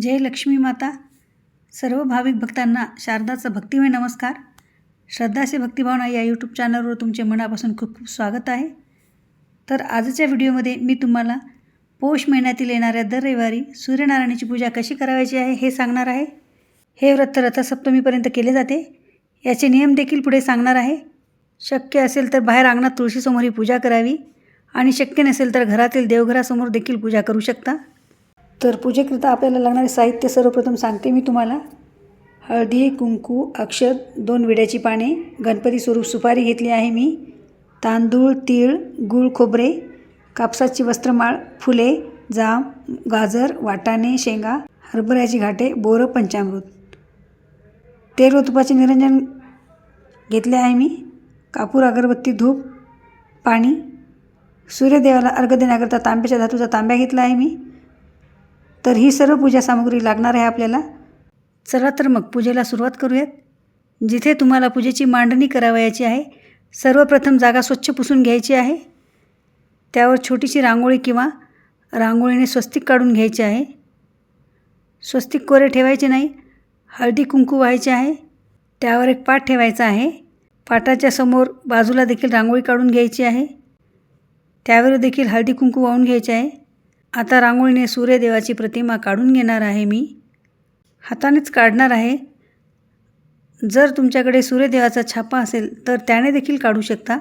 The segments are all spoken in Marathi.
जय लक्ष्मी माता. सर्व भाविक भक्तांना शारदाचा भक्तिमय नमस्कार. श्रद्धाचे भक्तिभावना या यूट्यूब चॅनलवर तुमचे मनापासून खूप खूप स्वागत आहे. तर आजच्या व्हिडिओमध्ये मी तुम्हाला पौष महिन्यातील येणाऱ्या दर रविवारी सूर्यनारायणाची पूजा कशी करावायची आहे हे सांगणार आहे. हे व्रत रथसप्तमीपर्यंत केले जाते. याचे नियम देखील पुढे सांगणार आहे. शक्य असेल तर बाहेर अंगणात तुळशीसमोर ही पूजा करावी आणि शक्य नसेल तर घरातील देवघरासमोर देखील पूजा करू शकता. तर पूजेकरिता आपल्याला लागणारे साहित्य सर्वप्रथम सांगते मी तुम्हाला. हळदी कुंकू अक्षत दोन विड्याची पाने गणपती स्वरूप सुपारी घेतली आहे मी. तांदूळ तीळ गूळ खोबरे कापसाची वस्त्रमाळ फुले जाम गाजर वाटाणे शेंगा हरभऱ्याची घाटे बोरं पंचामृत. तेल व तुपाचे निरंजन घेतले आहे मी. कापूर अगरबत्ती धूप पाणी. सूर्यदेवाला अर्घ देण्याकरता तांब्याच्या धातूचा तांब्या घेतला आहे मी. तर ही सर्व पूजा सामग्री लागणार आहे आपल्याला. चला तर मग पूजेला सुरुवात करूयात. जिथे तुम्हाला पूजेची मांडणी करावयाची आहे सर्वप्रथम जागा स्वच्छ पुसून घ्यायची आहे. त्यावर छोटीशी रांगोळी किंवा रांगोळीने स्वस्तिक काढून घ्यायचे आहे. स्वस्तिक कोरे ठेवायचे नाही हळदी कुंकू व्हायचे आहे. त्यावर एक पाट ठेवायचा आहे. पाटाच्या समोर बाजूला देखील रांगोळी काढून घ्यायची आहे. त्यावर देखील हळदी कुंकू वाहून घ्यायचे आहे. आता रांगोळीने सूर्यदेवाची प्रतिमा काढून घेणार आहे मी. हातानेच काढणार आहे. जर तुमच्याकडे सूर्यदेवाचा छापा असेल तर त्याने देखील काढू शकता.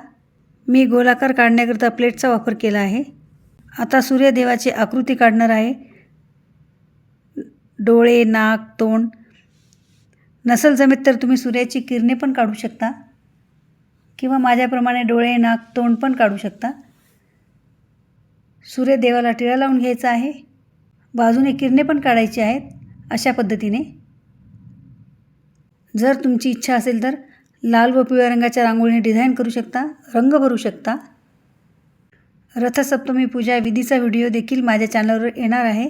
मी गोलाकार काढण्याकरता प्लेटचा वापर केला आहे. आता सूर्यदेवाची आकृती काढणार आहे. डोळे नाक तोंड. नसल जमेत तर तुम्ही सूर्याची किरणे पण काढू शकता. किंवा माझ्याप्रमाणे डोळे नाक तोंड पण काढू शकता. सूर्यदेवाला टिळा लावून घ्यायचा आहे. बाजूने किरणे पण काढायची आहेत अशा पद्धतीने. जर तुमची इच्छा असेल तर लाल व पिवळ्या रंगाच्या रांगोळीने डिझाईन करू शकता रंग भरू शकता. रथसप्तमी पूजा विधीचा व्हिडिओ देखील माझ्या चॅनलवर येणार आहे.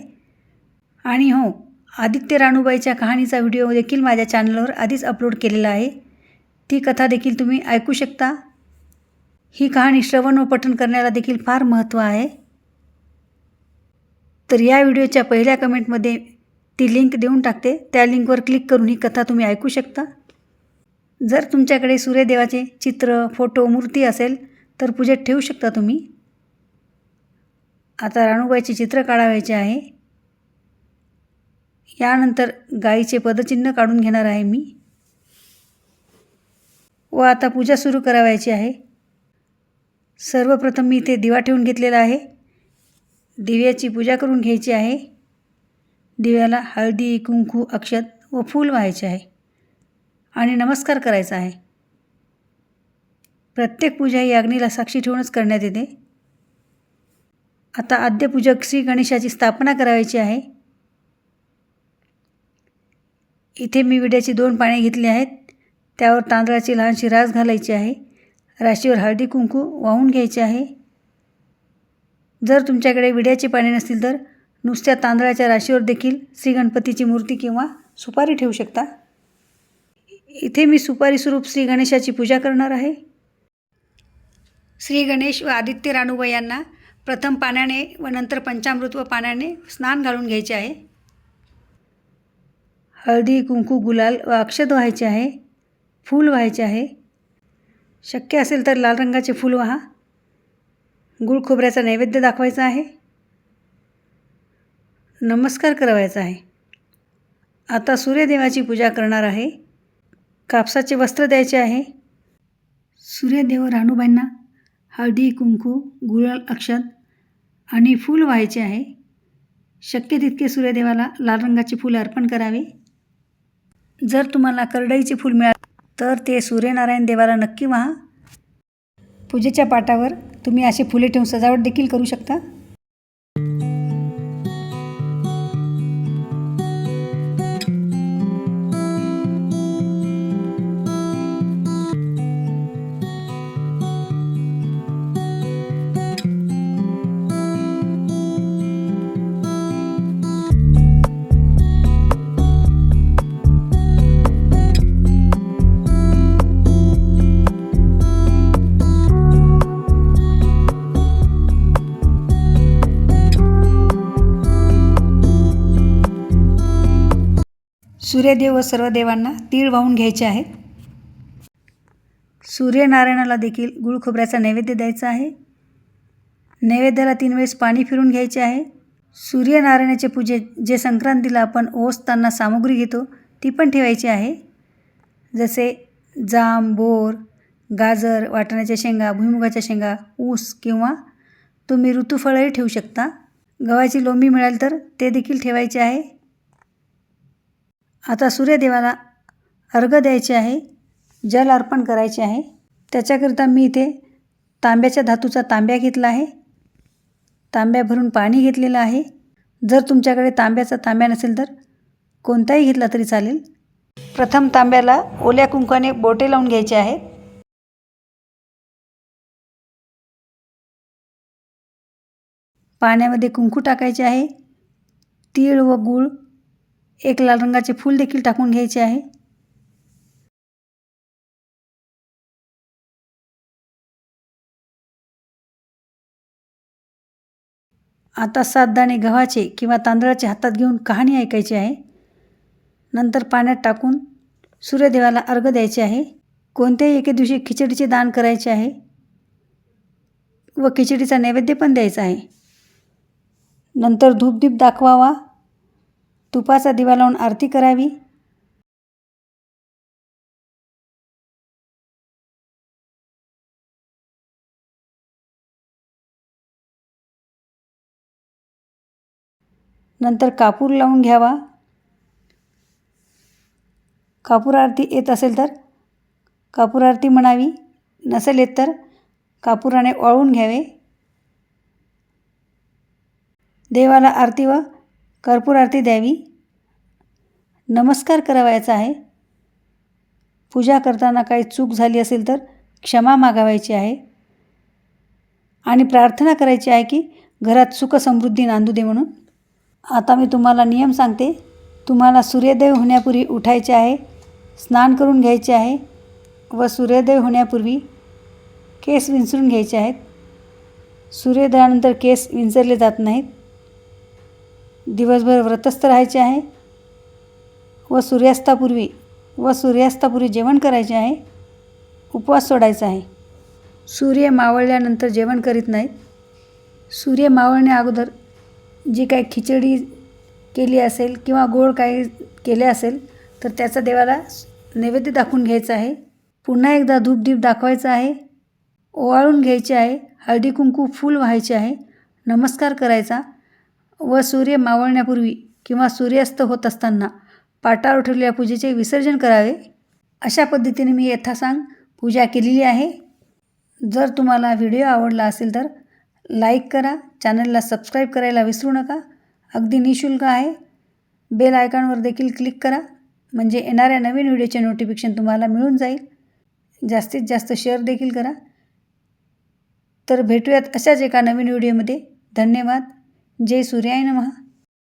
आणि हो आदित्य राणूबाईच्या कहाणीचा व्हिडिओ देखील माझ्या चॅनलवर आधीच अपलोड केलेला आहे. ती कथा देखील तुम्ही ऐकू शकता. ही कहाणी श्रवण व पठण करण्याला देखील फार महत्त्व आहे. तर या व्हिडिओच्या पहिल्या कमेंटमध्ये ती लिंक देऊन टाकते. त्या लिंकवर क्लिक करून ही कथा तुम्ही ऐकू शकता. जर तुमच्याकडे सूर्यदेवाचे चित्र फोटो मूर्ती असेल तर पूजेत ठेवू शकता तुम्ही. आता राणूबाईचे चित्र काढावायचे आहे. यानंतर गाईचे पदचिन्ह काढून घेणार आहे मी. व आता पूजा सुरू करावायची आहे. सर्वप्रथम मी इथे दिवा ठेवून घेतलेला आहे. दिव्याची पूजा करून घ्यायची आहे. दिव्याला हळदी कुंकू अक्षत व फूल व्हायचे आहे. आणि नमस्कार करायचा आहे. प्रत्येक पूजा ही अग्नीला साक्षी ठेवूनच करण्यात येते. आता आद्यपूजक श्री गणेशाची स्थापना करायची आहे. इथे मी विड्याची दोन पाने घेतली आहेत. त्यावर तांदळाची लहानशी रास घालायची आहे. राशीवर हळदी कुंकू वाहून घ्यायचे आहे. जर तुमच्याकडे विड्याची पाने नसतील तर नुसत्या तांदळाच्या राशीवर देखील श्री गणपतीची मूर्ती किंवा सुपारी ठेवू शकता. इथे मी सुपारी स्वरूप श्री गणेशाची पूजा करणार आहे. श्री गणेश व आदित्य राणूबाई यांना प्रथम पाण्याने व नंतर पंचामृत व पाण्याने स्नान घालून घ्यायचे आहे. हळदी कुंकू गुलाल व अक्षत व्हायचे आहे. फूल व्हायचे आहे. शक्य असेल तर लाल रंगाचे फूल व्हा. गुळ खोबऱ्याचा नैवेद्य दाखवायचा आहे. नमस्कार करावायचा आहे. आता सूर्यदेवाची पूजा करणार आहे. कापसाचे वस्त्र द्यायचे आहे. सूर्यदेव राणूबाईंना हळदी कुंकू गुलाल अक्षत आणि फूल व्हायचे आहे. शक्य तितके सूर्यदेवाला लाल रंगाचे फूल अर्पण करावे. जर तुम्हाला करडईचे फूल मिळाले तर ते सूर्यनारायण देवाला नक्की व्हा. पूजेच्या पाटावर तुम्ही असे फुले ठेवून सजावट देखील करू शकता. सूर्यदेव व सर्व देवांना तीळ वाहून घ्यायचे आहेत सूर्यनारायणाला देखील गुळ खोबऱ्याचा नैवेद्य द्यायचा आहे. नैवेद्याला तीन वेळेस पाणी फिरून घ्यायचे आहे. सूर्यनारायणाचे पूजेत जे संक्रांतीला आपण ओसताना सामुग्री घेतो ती पण ठेवायची आहे. जसे जाम बोर गाजर वाटाण्याच्या शेंगा भुईमुगाच्या शेंगा ऊस किंवा तुम्ही ऋतुफळही ठेवू शकता. गव्हाची लोंबी मिळाली तर ते देखील ठेवायचे आहे. आता सूर्यदेवाला अर्घ द्यायचे आहे जल अर्पण करायचे आहे. त्याच्याकरिता मी इथे तांब्याच्या धातूचा तांब्या घेतला आहे. तांब्या भरून पाणी घेतलेलं आहे. जर तुमच्याकडे तांब्याचा तांब्या नसेल तर कोणताही घेतला तरी चालेल. प्रथम तांब्याला ओल्या कुंकाने बोटे लावून घ्यायचे आहेत. पाण्यामध्ये कुंकू टाकायचे आहे. तीळ व गूळ एक लाल रंगाचे फूल देखील टाकून घ्यायचे आहे. आता सात दाणे गव्हाचे किंवा तांदळाचे हातात घेऊन कहाणी ऐकायची आहे. नंतर पाण्यात टाकून सूर्यदेवाला अर्घ द्यायचे आहे. कोणत्याही एके दिवशी खिचडीचे दान करायचे आहे व खिचडीचा नैवेद्य पण द्यायचा आहे. नंतर धूपदीप दाखवावा. तुपाचा दिवा लावून आरती करावी? नंतर कापूर लावून घ्यावा. कापूर आरती येत असेल तर? कापूर आरती म्हणावी. नसेल येत तर? कापुराने वाळून घ्यावे. देवाला आरती व कर्पूर आरती द्यावी. नमस्कार करावायचा आहे. पूजा करताना काही चूक झाली असेल तर क्षमा मागावायची आहे. आणि प्रार्थना करायची आहे की घरात सुख समृद्धी नांदू दे म्हणून. आता मी तुम्हाला नियम सांगते. तुम्हाला सूर्योदय होण्यापूर्वी उठायचे आहे. स्नान करून घ्यायचे आहे व सूर्योदय होण्यापूर्वी केस विंचरून घ्यायचे आहेत. सूर्योदयानंतर केस विंचरले जात नाहीत. दिवसभर व्रतस्थ राहायचे आहे व सूर्यास्तापूर्वी व सूर्यास्तापूर्वी जेवण करायचे आहे उपवास सोडायचा आहे. सूर्य मावळल्यानंतर जेवण करीत नाहीत. सूर्य मावळण्या अगोदर जी काही खिचडी केली असेल किंवा गोड काही केले असेल तर त्याचा देवाला नैवेद्य दाखवून घ्यायचा आहे. पुन्हा एकदा धूपदीप दाखवायचा आहे. ओवाळून घ्यायचे आहे. हळदी कुंकू फूल व्हायचे आहे. नमस्कार करायचा. व सूर्य मावळण्यापूर्वी किंवा सूर्यास्त होत असताना पाटावर ठेवलेल्या पूजेचे विसर्जन करावे? अशा पद्धतीने मी यथासांग पूजा केलेली आहे. जर तुम्हाला व्हिडिओ आवडला असेल तर लाईक करा. चॅनलला सबस्क्राईब करायला विसरू नका. अगदी निशुल्क आहे. बेल आयकॉनवर देखील क्लिक करा. म्हणजे येणाऱ्या नवीन व्हिडिओचे नोटिफिकेशन तुम्हाला मिळून जाईल. जास्तीत जास्त शेअर देखील करा. तर भेटूयात अशाच एका नवीन व्हिडिओमध्ये. धन्यवाद. जय सूर्याय नमः.